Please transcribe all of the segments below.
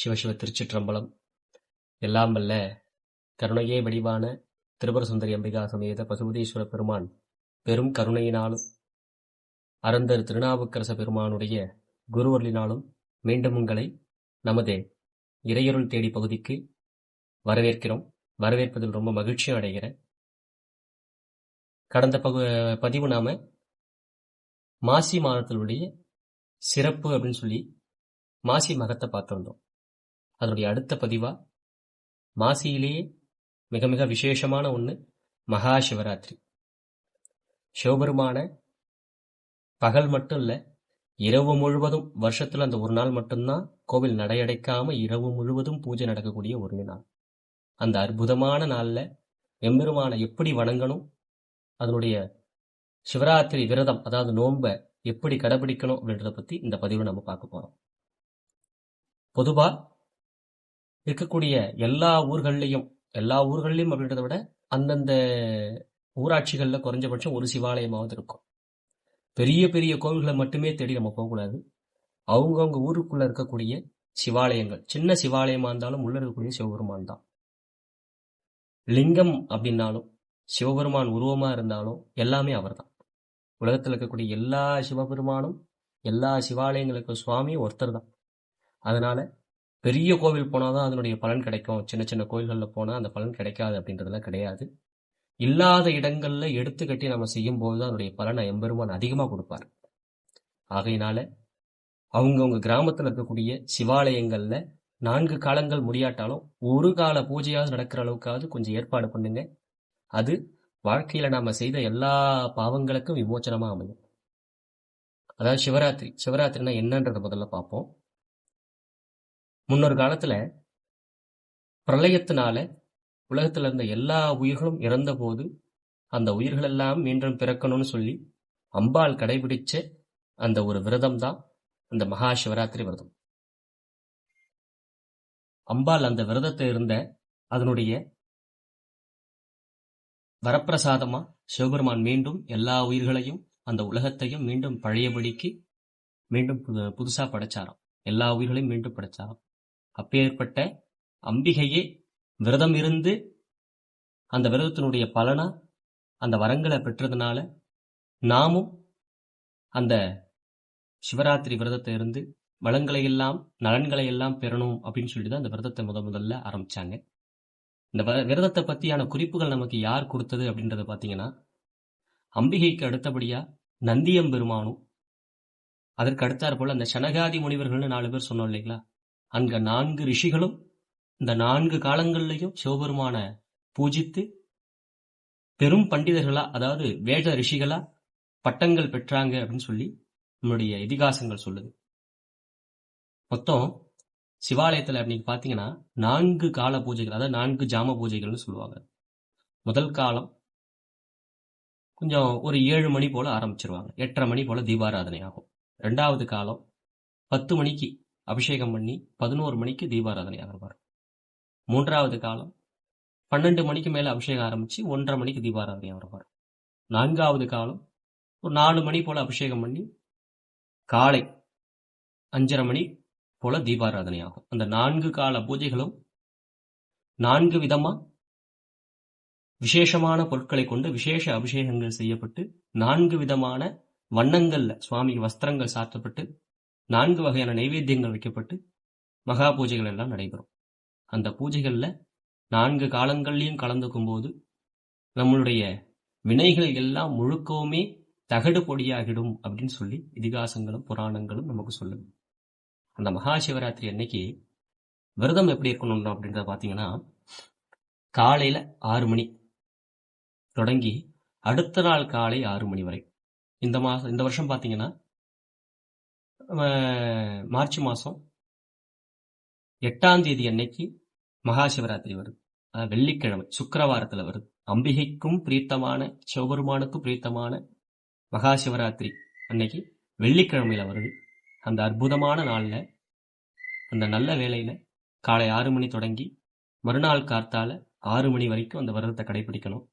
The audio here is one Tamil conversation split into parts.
சிவசிவ திருச்சிற்றம்பலம். எல்லாம் வல்ல கருணையே வடிவான திருபுர சுந்தரி அம்பிகா சமேத பசுபதீஸ்வர பெருமான் பெரும் கருணையினாலும் அறந்தர் திருநாவுக்கரச பெருமானுடைய குருவர்களினாலும் மீண்டும் உங்களை நமது. இறையருள் தேடி பகுதிக்கு வரவேற்கிறோம். வரவேற்பதில் ரொம்ப மகிழ்ச்சியும் அடைகிறேன். கடந்த பகு பதிவு நாம மாசி மாதத்தினுடைய சிறப்பு அப்படின்னு சொல்லி மாசி மகத்தை பார்த்து வந்தோம் அதனுடைய அடுத்த பதிவா? மாசியிலேயே மிக மிக விசேஷமான ஒன்று மகா சிவராத்திரி சிவபெருமான பகல் மட்டும் இல்லை இரவு முழுவதும் வருஷத்துல அந்த ஒரு நாள் மட்டும்தான் கோவில் நடையடைக்காம இரவு முழுவதும் பூஜை நடக்கக்கூடிய ஒரு நாள். அந்த அற்புதமான நாள்ல எம்பெருமானை எப்படி வணங்கணும் அதனுடைய சிவராத்திரி விரதம் அதாவது நோன்பை எப்படி கடைபிடிக்கணும் அப்படின்றத பத்தி இந்த பதிவு நம்ம பார்க்க போறோம். பொதுவா இருக்கக்கூடிய எல்லா ஊர்கள்லையும் எல்லா ஊர்கள்லையும் அப்படின்றத விட அந்தந்த ஊராட்சிகளில் குறைஞ்சபட்சம் ஒரு சிவாலயமாவது இருக்கும். பெரிய பெரிய கோவில்களை மட்டுமே தேடி நம்ம போகக்கூடாது. அவங்கவுங்க ஊருக்குள்ள இருக்கக்கூடிய சிவாலயங்கள் சின்ன சிவாலயமா இருந்தாலும் உள்ள இருக்கக்கூடிய சிவபெருமான் தான். லிங்கம் அப்படின்னாலும் சிவபெருமான் உருவமா இருந்தாலும் எல்லாமே அவர்தான் உலகத்தில் இருக்கக்கூடிய எல்லா சிவபெருமானும் எல்லா சிவாலயங்களுக்கு சுவாமி ஒருத்தர் தான். அதனால பெரிய கோவில் போனாதான் அதனுடைய பலன் கிடைக்கும். சின்ன சின்ன கோயில்களில் போனா அந்த பலன் கிடைக்காது அப்படின்றதுலாம் கிடையாது. இல்லாத இடங்கள்ல எடுத்து கட்டி நம்ம செய்யும் போதுதான் அதனுடைய பலனை எம்பெருமான் அதிகமா கொடுப்பார். ஆகையினால அவங்கவுங்க கிராமத்துல இருக்கக்கூடிய சிவாலயங்கள்ல நான்கு காலங்கள் முடியாட்டாலும் ஒரு கால பூஜையாவது நடக்கிற அளவுக்காவது கொஞ்சம் ஏற்பாடு பண்ணுங்க. அது வாழ்க்கையில நாம செய்த எல்லா பாவங்களுக்கும் விமோச்சனமா அமையும். அதாவது சிவராத்திரி சிவராத்திரினா என்னன்றத முதல்ல பார்ப்போம். முன்னொரு காலத்துல பிரளயத்தினால உலகத்துல இருந்த எல்லா உயிர்களும் இறந்த போது அந்த உயிர்கள் எல்லாம் மீண்டும் பிறக்கணும்னு சொல்லி அம்பாள் கடைபிடிச்ச அந்த ஒரு விரதம் தான் அந்த மகா சிவராத்திரி விரதம். அம்பாள் அந்த விரதத்தை இருந்த அதனுடைய வரப்பிரசாதமா சிவபெருமான் மீண்டும் எல்லா உயிர்களையும் அந்த உலகத்தையும் மீண்டும் பழையபடிக்கு மீண்டும் புது- புதுசா படைச்சாராம். எல்லா உயிர்களையும் மீண்டும் படைச்சாராம். அப்பேற்பட்ட அம்பிகையே விரதம் இருந்து அந்த விரதத்தினுடைய பலனா அந்த வரங்களை பெற்றதுனால நாமும் அந்த சிவராத்திரி விரதத்தை இருந்து வளங்களை எல்லாம் நலன்களை எல்லாம் பெறணும் அப்படின்னு சொல்லிட்டு தான் அந்த விரதத்தை முத முதல்ல ஆரம்பிச்சாங்க. இந்த விரதத்தை பத்தியான குறிப்புகள் நமக்கு யார் கொடுத்தது அப்படின்றத பாத்தீங்கன்னா அம்பிகைக்கு அடுத்தபடியா நந்தியம்பெருமானும் அதற்கு அடுத்தாற் போல அந்த சனகாதி முனிவர்கள்னு நாலு பேர் சொன்னோம் இல்லைங்களா? அங்க நான்கு ரிஷிகளும் இந்த நான்கு காலங்கள்லையும் சிவபெருமான பூஜித்து பெரும் பண்டிதர்களா அதாவது வேத ரிஷிகளா பட்டங்கள் பெற்றாங்க அப்படின்னு சொல்லி நம்மளுடைய இதிகாசங்கள் சொல்லுது. மொத்தம் சிவாலயத்துல அப்படி பாத்தீங்கன்னா நான்கு கால பூஜைகள் அதாவது நான்கு ஜாம பூஜைகள்னு சொல்லுவாங்க. முதல் காலம் கொஞ்சம் ஒரு ஏழு மணி போல ஆரம்பிச்சிருவாங்க. எட்டரை மணி போல தீபாராதனை ஆகும். ரெண்டாவது காலம் பத்து மணிக்கு அபிஷேகம் பண்ணி பதினோரு மணிக்கு தீபாராதனை ஆகிறவார் மூன்றாவது காலம் பன்னெண்டு மணிக்கு மேலே அபிஷேகம் ஆரம்பித்து ஒன்றரை மணிக்கு தீபாராதனை ஆகிறவார் நான்காவது காலம் ஒரு நாலு மணி போல் அபிஷேகம் பண்ணி காலை அஞ்சரை மணி போல தீபாராதனை ஆகும். அந்த நான்கு கால பூஜைகளும் நான்கு விதமா விசேஷமான பொருட்களை கொண்டு விசேஷ அபிஷேகங்கள் செய்யப்பட்டு நான்கு விதமான வண்ணங்கள்ல சுவாமி வஸ்திரங்கள் சாத்தப்பட்டு நான்கு வகையான நைவேத்தியங்கள் வைக்கப்பட்டு மகா பூஜைகள் எல்லாம் நடைபெறும். அந்த பூஜைகளில் நான்கு காலங்கள்லையும் கலந்துக்கும் போது நம்மளுடைய வினைகள் எல்லாம் முழுக்கவுமே தகடு பொடியாகிடும் அப்படின்னு சொல்லி இதிகாசங்களும் புராணங்களும் நமக்கு சொல்லுது. அந்த மகா சிவராத்திரி அன்னைக்கு விரதம் எப்படி இருக்கணும் அப்படின்றத பார்த்தீங்கன்னா காலையில ஆறு மணி தொடங்கி அடுத்த நாள் காலை ஆறு மணி வரை. இந்த மாதம் இந்த வருஷம் பார்த்தீங்கன்னா மார்ச் மாதம் எட்டாம் தேதி அன்னைக்கு மகா சிவராத்திரி வருது வெள்ளிக்கிழமை சுக்கரவாரத்தில் வருது. அம்பிகைக்கும் பிரீத்தமான சிவபெருமானுக்கும் பிரீத்தமான மகா சிவராத்திரி அன்னைக்கு வெள்ளிக்கிழமையில வருது. அந்த அற்புதமான நாளில் அந்த நல்ல வேலையில் காலை ஆறு மணி தொடங்கி மறுநாள் கார்த்தால ஆறு மணி வரைக்கும் அந்த விரதத்தை கடைபிடிக்கணும்.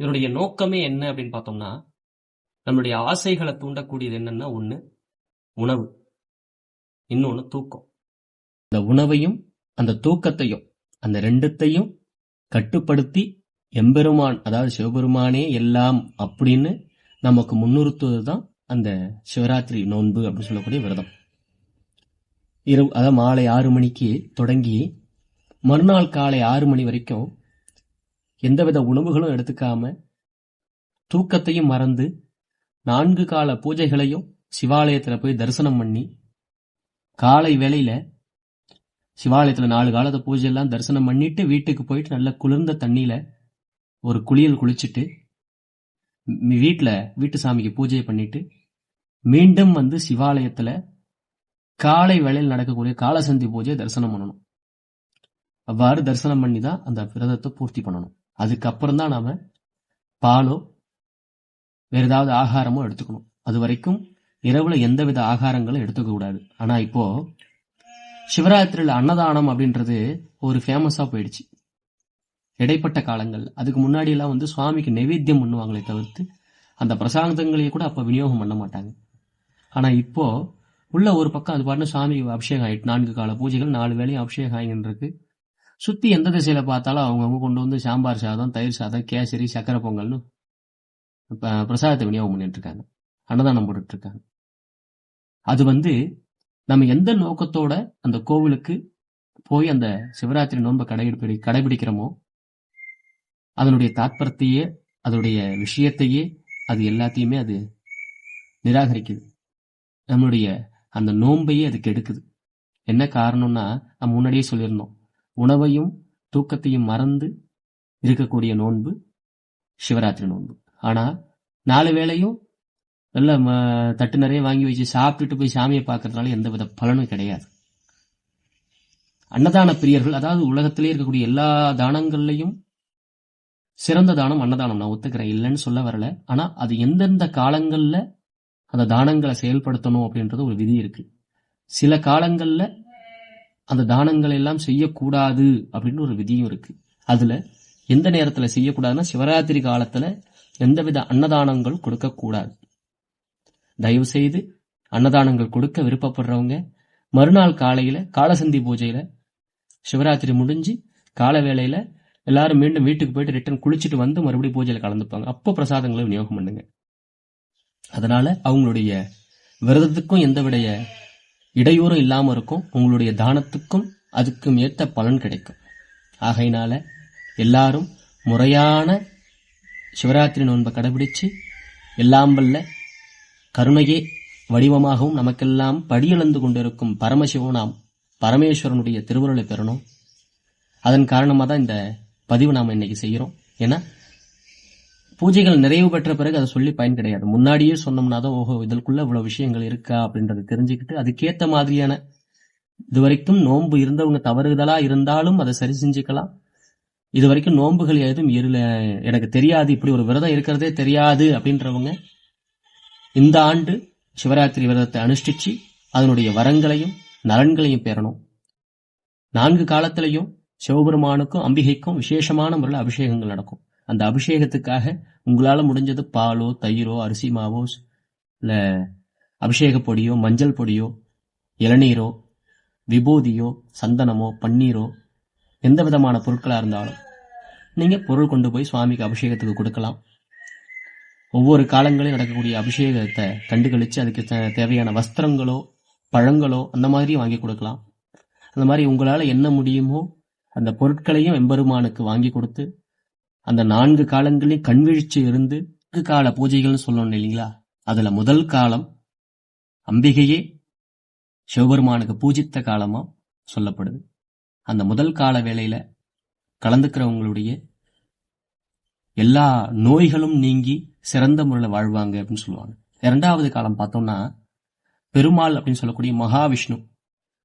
இதனுடைய நோக்கமே என்ன அப்படின்னு பார்த்தோம்னா நம்மளுடைய ஆசைகளை தூண்டக்கூடியது என்னன்னா ஒன்று உணவு. இன்னொன்னு தூக்கம். இந்த உணவையும் அந்த தூக்கத்தையும் அந்த ரெண்டுத்தையும் கட்டுப்படுத்தி எம்பெருமான் அதாவது சிவபெருமானே எல்லாம் அப்படின்னு நமக்கு முன்னிறுத்துவது தான் அந்த சிவராத்திரி நோன்பு அப்படின்னு சொல்லக்கூடிய விரதம். இரவு அதாவது மாலை ஆறு மணிக்கு தொடங்கி மறுநாள் காலை ஆறு மணி வரைக்கும் எந்தவித உணவுகளும் எடுத்துக்காம தூக்கத்தையும் மறந்து நான்கு கால பூஜைகளையும் சிவாலயத்துல போய் தரிசனம் பண்ணி காலை வேளையில சிவாலயத்துல நாலு காலத்து பூஜை எல்லாம் தரிசனம் பண்ணிட்டு வீட்டுக்கு போயிட்டு நல்ல குளிர்ந்த தண்ணியில ஒரு குளியல் குளிச்சுட்டு வீட்டில் வீட்டு சாமிக்கு பூஜை பண்ணிட்டு மீண்டும் வந்து சிவாலயத்துல காலை வேளையில் நடக்கக்கூடிய காலசந்தி பூஜையை தரிசனம் பண்ணணும். அவ்வாறு தரிசனம் பண்ணி தான் அந்த விரதத்தை பூர்த்தி பண்ணணும். அதுக்கப்புறம் தான் நாம பாலோ வேற ஏதாவது ஆகாரமோ எடுத்துக்கணும். அது வரைக்கும் இரவுல எந்தவித ஆகாரங்களும் எடுத்துக்க கூடாது. ஆனா இப்போ சிவராத்திரியில் அன்னதானம் அப்படின்றது ஒரு ஃபேமஸா போயிடுச்சு. இடைப்பட்ட காலங்கள். அதுக்கு முன்னாடி எல்லாம் வந்து சுவாமிக்கு நைவேத்தியம் பண்ணுவாங்களே தவிர்த்து அந்த பிரசாதங்களையே கூட அப்ப விநியோகம் பண்ண மாட்டாங்க. ஆனா இப்போ உள்ள ஒரு பக்கம் அது பாட்டு சுவாமிக்கு அபிஷேகம் ஆயிட்டு நான்கு கால பூஜைகள் நாலு வேலையும் அபிஷேகம் ஆகின்னு இருக்கு. சுத்தி எந்த திசையில பார்த்தாலும் அவங்கவுங்க கொண்டு வந்து சாம்பார் சாதம் தயிர் சாதம் கேசரி சக்கரை பொங்கல்னு பிரசாதத்தை விநியோகம் பண்ணிட்டு இருக்காங்க. அன்னதானம் போட்டுட்டு இருக்காங்க. அது வந்து நம்ம எந்த நோக்கத்தோட அந்த கோவிலுக்கு போய் அந்த சிவராத்திரி நோன்பை கடைபிடி கடைபிடிக்கிறோமோ அதனுடைய தாத்பரத்தையே அதனுடைய விஷயத்தையே அது எல்லாத்தையுமே அது நிராகரிக்குது. நம்மளுடைய அந்த நோன்பையே அது கெடுக்குது என்ன காரணம்னா நம்ம முன்னாடியே சொல்லியிருந்தோம். உணவையும் தூக்கத்தையும் மறந்து இருக்கக்கூடிய நோன்பு சிவராத்திரி நோன்பு. ஆனா நாலு வேளையும் நல்ல ம- தட்டு நிறைய வாங்கி வச்சு சாப்பிட்டுட்டு போய் சாமியை பார்க்கறதுனால எந்த வித பலனும் கிடையாது. அன்னதான பிரியர்கள் அதாவது உலகத்திலே இருக்கக்கூடிய எல்லா தானங்கள்லையும் சிறந்த தானம் அன்னதானம். நான் ஒத்துக்கிறேன் இல்லைன்னு சொல்ல வரல. ஆனா அது எந்தெந்த காலங்கள்ல அந்த தானங்களை செயல்படுத்தணும் அப்படின்றது ஒரு விதி இருக்கு. சில காலங்கள்ல அந்த தானங்களை எல்லாம் செய்யக்கூடாது அப்படின்னு ஒரு விதியும் இருக்கு. அதுல எந்த நேரத்துல செய்யக்கூடாதுன்னா சிவராத்திரி காலத்துல எந்தவித அன்னதானங்கள் கொடுக்கக்கூடாது. தயவு செய்து அன்னதானங்கள் கொடுக்க விருப்பப்படுறவங்க மறுநாள் காலையில காலசந்தி பூஜையில சிவராத்திரி முடிஞ்சு கால வேளையில எல்லாரும் மீண்டும் வீட்டுக்கு போயிட்டு ரிட்டர்ன் குளிச்சுட்டு வந்து மறுபடியும் பூஜையில கலந்துப்பாங்க. அப்போ பிரசாதங்களை விநியோகம் பண்ணுங்க. அதனால அவங்களுடைய விரதத்துக்கும் எந்தவிடைய இடையூறும் இல்லாம இருக்கும். உங்களுடைய தானத்துக்கும் அதுக்கும் ஏத்த பலன் கிடைக்கும். ஆகையினால எல்லாரும் முறையான சிவராத்திரி நோன்பை கடைபிடிச்சு எல்லாம் வல்ல கருணையே வடிவமாகவும் நமக்கெல்லாம் படியிழந்து கொண்டிருக்கும் பரமசிவனாம் பரமேஸ்வரனுடைய திருவுருளை பெறணும். அதன் காரணமாக தான் இந்த பதிவு நாம் இன்னைக்கு செய்கிறோம். ஏன்னா பூஜைகள் நிறைவு பெற்ற பிறகு அதை சொல்லி பயன் கிடையாது. முன்னாடியே சொன்னோம்னா தான் ஓஹோ இதற்குள்ள இவ்வளவு விஷயங்கள் இருக்கா அப்படின்றத தெரிஞ்சுக்கிட்டு அதுக்கேற்ற மாதிரியான இது வரைக்கும் நோன்பு இருந்தவங்க தவறுதலா இருந்தாலும் அதை சரி செஞ்சுக்கலாம். இது வரைக்கும் நோன்புகள் எதுவும் இருல எனக்கு தெரியாது. இப்படி ஒரு விரதம் இருக்கிறதே தெரியாது அப்படின்றவங்க இந்த ஆண்டு சிவராத்திரி விரதத்தை அனுஷ்டிச்சு அதனுடைய வரங்களையும் நலன்களையும் பெறணும். நான்கு காலத்திலையும் சிவபெருமானுக்கும் அம்பிகைக்கும் விசேஷமான முறையில் அபிஷேகங்கள் நடக்கும். அந்த அபிஷேகத்துக்காக உங்களால முடிஞ்சது பாலோ தயிரோ அரிசி மாவோ இல்ல அபிஷேக பொடியோ மஞ்சள் பொடியோ இளநீரோ விபூதியோ சந்தனமோ பன்னீரோ எந்த விதமான பொருட்களா இருந்தாலும் நீங்க பொருள் கொண்டு போய் சுவாமிக்கு அபிஷேகத்துக்கு கொடுக்கலாம். ஒவ்வொரு காலங்களிலும் நடக்கக்கூடிய அபிஷேகத்தை கண்டுகளிச்சு அதுக்கு தே- தேவையான வஸ்திரங்களோ பழங்களோ அந்த மாதிரி வாங்கி கொடுக்கலாம். அந்த மாதிரி உங்களால் என்ன முடியுமோ அந்த பொருட்களையும் எம்பெருமானுக்கு வாங்கி கொடுத்து அந்த நான்கு காலங்களையும் கண்விழிச்சு இருந்து நான்கு கால பூஜைகள்னு சொல்லணும் இல்லைங்களா? அதுல முதல் காலம் அம்பிகையே சிவபெருமானுக்கு பூஜித்த காலமா சொல்லப்படுது. அந்த முதல் கால வேளையில கலந்துக்கிறவங்களுடைய எல்லா நோய்களும் நீங்கி சிறந்த முறையில் வாழ்வாங்க அப்படின்னு சொல்லுவாங்க. இரண்டாவது காலம் பார்த்தோம்னா பெருமாள் அப்படின்னு சொல்லக்கூடிய மகாவிஷ்ணு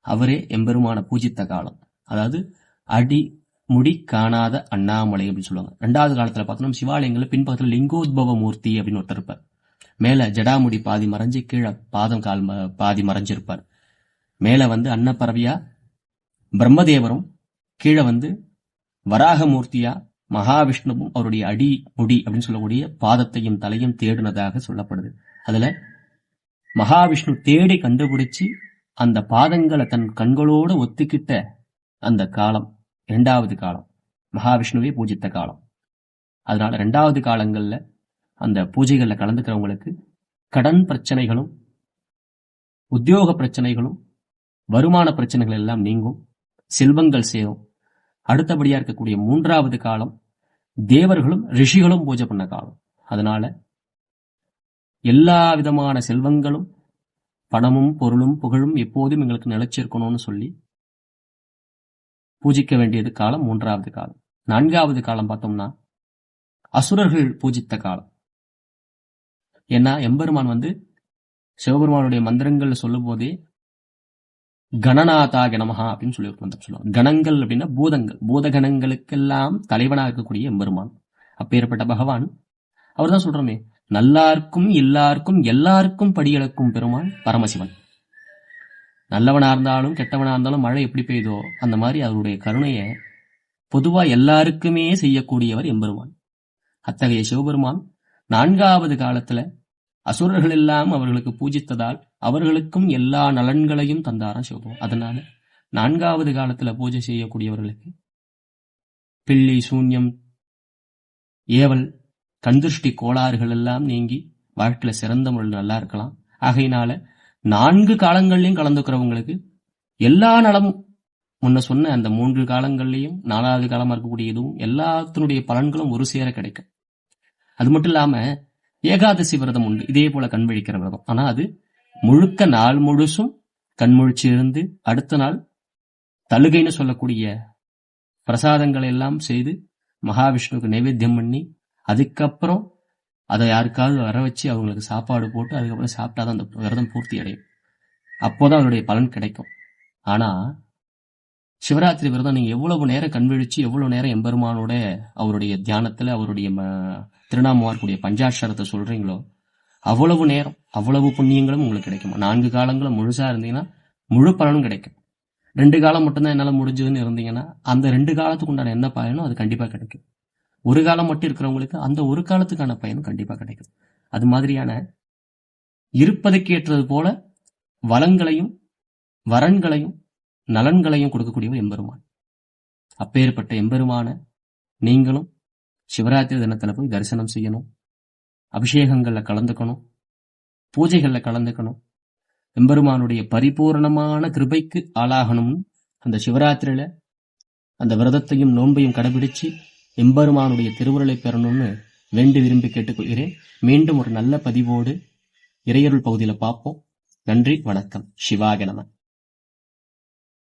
அவரே எம்பெருமான பூஜித்த காலம். அதாவது அடி முடி காணாத அண்ணாமலை அப்படின்னு சொல்லுவாங்க. ரெண்டாவது காலத்துல பார்த்தோம்னா சிவாலயங்களில் பின்பக்கத்தில் லிங்கோத்பவ மூர்த்தி அப்படின்னு ஒருத்தர் இருப்பார். மேல ஜடாமுடி பாதி மறைஞ்சு கீழே பாதம் கால் ம- பாதி மறைஞ்சிருப்பார். மேல வந்து அன்னப்பறவையா பிரம்மதேவரும் கீழே வந்து வராகமூர்த்தியா மகாவிஷ்ணுவும் அவருடைய அடி முடி அப்படின்னு சொல்லக்கூடிய பாதத்தையும் தலையும் தேடினதாக சொல்லப்படுது. அதுல மகாவிஷ்ணு தேடி கண்டுபிடிச்சு அந்த பாதங்களை தன் கண்களோடு ஒத்துக்கிட்ட அந்த காலம் இரண்டாவது காலம் மகாவிஷ்ணுவை பூஜித்த காலம். அதனால ரெண்டாவது காலங்கள்ல அந்த பூஜைகள்ல கலந்துக்கிறவங்களுக்கு கடன் பிரச்சனைகளும் உத்தியோக பிரச்சனைகளும் வருமான பிரச்சனைகள் எல்லாம் நீங்கும் செல்வங்கள் சேரும். அடுத்தபடியா இருக்கக்கூடிய மூன்றாவது காலம் தேவர்களும் ரிஷிகளும் பூஜை பண்ண காலம். அதனால எல்லா விதமான செல்வங்களும் பணமும் பொருளும் புகழும் எப்போதும் எங்களுக்கு நிலைச்சிருக்கணும்னு சொல்லி பூஜிக்க வேண்டியது காலம் மூன்றாவது காலம். நான்காவது காலம் பார்த்தோம்னா அசுரர்கள் பூஜித்த காலம். ஏன்னா எம்பெருமான் வந்து சிவபெருமானுடைய மந்திரங்கள் சொல்லும் போதே கணநாதாக நமகா அப்படின்னு சொல்லி ஒரு மந்திரம் சொல்லுவாங்க. கணங்கள் அப்படின்னா பூதங்கள். பூதகணங்களுக்கெல்லாம் தலைவனாக இருக்கக்கூடிய எம்பெருமான். அப்பேற்பட்ட பகவான். அவர் தான் சொல்றோமே நல்லாருக்கும் எல்லாருக்கும் எல்லாருக்கும் படியளக்கும் பெருமான் பரமசிவன். நல்லவனா இருந்தாலும் கெட்டவனா இருந்தாலும் மழை எப்படி பெய்தோ அந்த மாதிரி அவருடைய கருணையை பொதுவா எல்லாருக்குமே செய்யக்கூடியவர் எம்பெருமான். அத்தகைய சிவபெருமான் நான்காவது காலத்துல அசுரர்கள் எல்லாம் அவர்களுக்கு பூஜித்ததால் அவர்களுக்கும் எல்லா நலன்களையும் தந்தாராம் சிவபெருமான். அதனால நான்காவது காலத்துல பூஜை செய்யக்கூடியவர்களுக்கு பில்லி சூன்யம் ஏவல் கண்திருஷ்டி கோளாறுகள் எல்லாம் நீங்கி வாழ்க்கையில சிறந்த முறையில் நல்லா இருக்கலாம். ஆகையினால நான்கு காலங்கள்லையும் கலந்துக்கிறவங்களுக்கு எல்லா நலமும் முன்ன சொன்ன அந்த மூன்று காலங்கள்லையும் நாலாவது காலமா இருக்கக்கூடிய இதுவும் எல்லாத்தினுடைய பலன்களும் ஒரு சேர கிடைக்கும். அது மட்டும் இல்லாம ஏகாதசி விரதம் உண்டு. இதே போல கண் விழிக்கிற விரதம். ஆனா அது முழுக்க நாள் முழுசும் கண்முழிச்சு இருந்து அடுத்த நாள் தழுகைன்னு சொல்லக்கூடிய பிரசாதங்களை எல்லாம் செய்து மகாவிஷ்ணுவுக்கு நைவேத்தியம் பண்ணி அதுக்கப்புறம் அதை யாருக்காவது வர வச்சு அவங்களுக்கு சாப்பாடு போட்டு அதுக்கப்புறம் சாப்பிட்டா தான் அந்த விரதம் பூர்த்தி அடையும். அப்போதான் அதனுடைய பலன் கிடைக்கும். ஆனா சிவராத்திரி விரதம் நீங்க எவ்வளவு நேரம் கண்விழிச்சு எவ்வளவு நேரம் எம்பெருமானோட அவருடைய தியானத்துல அவருடைய ம- திருநாமமா இருக்கக்கூடிய பஞ்சாட்சரத்தை சொல்றீங்களோ அவ்வளவு நேரம் அவ்வளவு புண்ணியங்களும் உங்களுக்கு கிடைக்கும்? நான்கு காலங்களும் முழுசா இருந்தீங்கன்னா முழு பலனும் கிடைக்கும். ரெண்டு காலம் மட்டும்தான் என்னால் முடிஞ்சதுன்னு இருந்தீங்கன்னா அந்த ரெண்டு காலத்துக்கு உண்டான என்ன பயனோ அது கண்டிப்பாக கிடைக்கும். ஒரு காலம் மட்டும் இருக்கிறவங்களுக்கு அந்த ஒரு காலத்துக்கான பயனும் கண்டிப்பாக கிடைக்கும். அது மாதிரியான இருப்பதற்கு ஏற்றது போல வளங்களையும் வரன்களையும் நலன்களையும் கொடுக்கக்கூடியவர் எம்பெருமான். அப்பேற்பட்ட எம்பெருமான நீங்களும் சிவராத்திரி தினத்தில் போய் தரிசனம் செய்யணும். அபிஷேகங்களில் கலந்துக்கணும். பூஜைகளில் கலந்துக்கணும். எம்பெருமானுடைய பரிபூரணமான கிருபைக்கு ஆளாகணும். அந்த சிவராத்திரியில அந்த விரதத்தையும் நோன்பையும் கடைபிடிச்சு எம்பெருமானுடைய திருவுருளை பெறணும்னு வேண்டு விரும்பி கேட்டுக்கொள்கிறேன். மீண்டும் ஒரு நல்ல பதிவோடு இறையருள் பகுதியில் பார்ப்போம். நன்றி வணக்கம். சிவாக